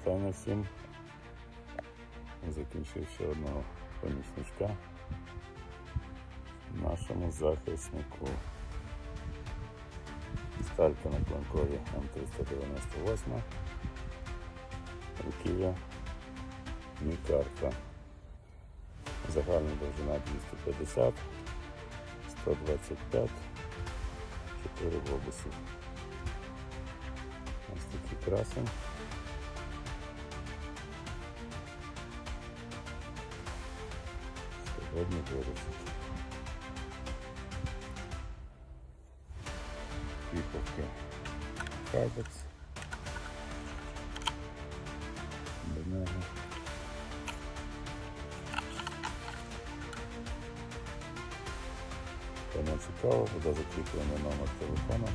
Вітання всім. Закінчив ще одного помічничка нашому захиснику. Сталька на кланкові М398. Руків'я Мікарта. Загальна довжина 250, 125, 4 глобуси. Ось такий красень. Сьогодні вирішить. Піховки Кайбекс. До нього. Кому цікаво, буде закріплений номер телефону.